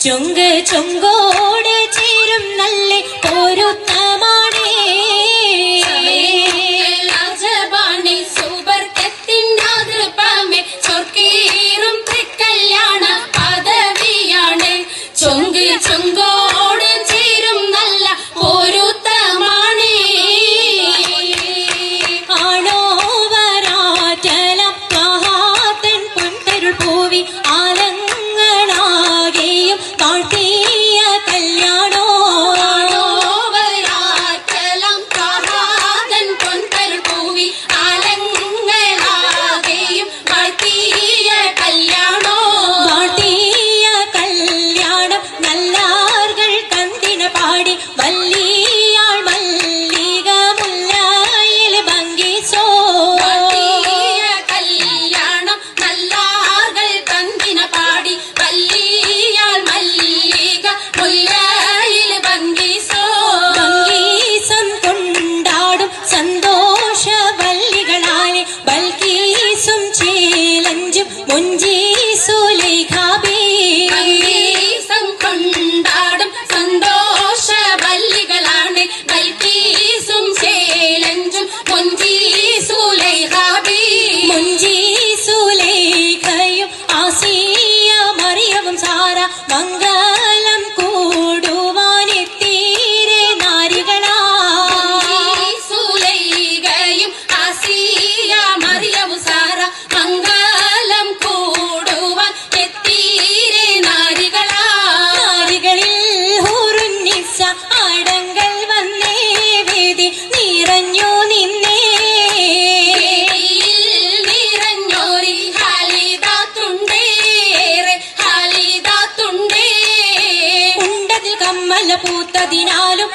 ചൊങ്ക് ചൊങ്കോട് ചേരും നല്ല ഓരോ തമാടേ பாடி வள்ளி മംഗളം കൂടുവാനെത്തീരെ നാരികളായും അസീയ മറിയവും സാറ. മംഗളം കൂടുവാൻ എത്തീരെ നാരികളാ. നാരികളിൽ ഹൂറുന്നിസ കമ്മല പൂത്തതിനാലും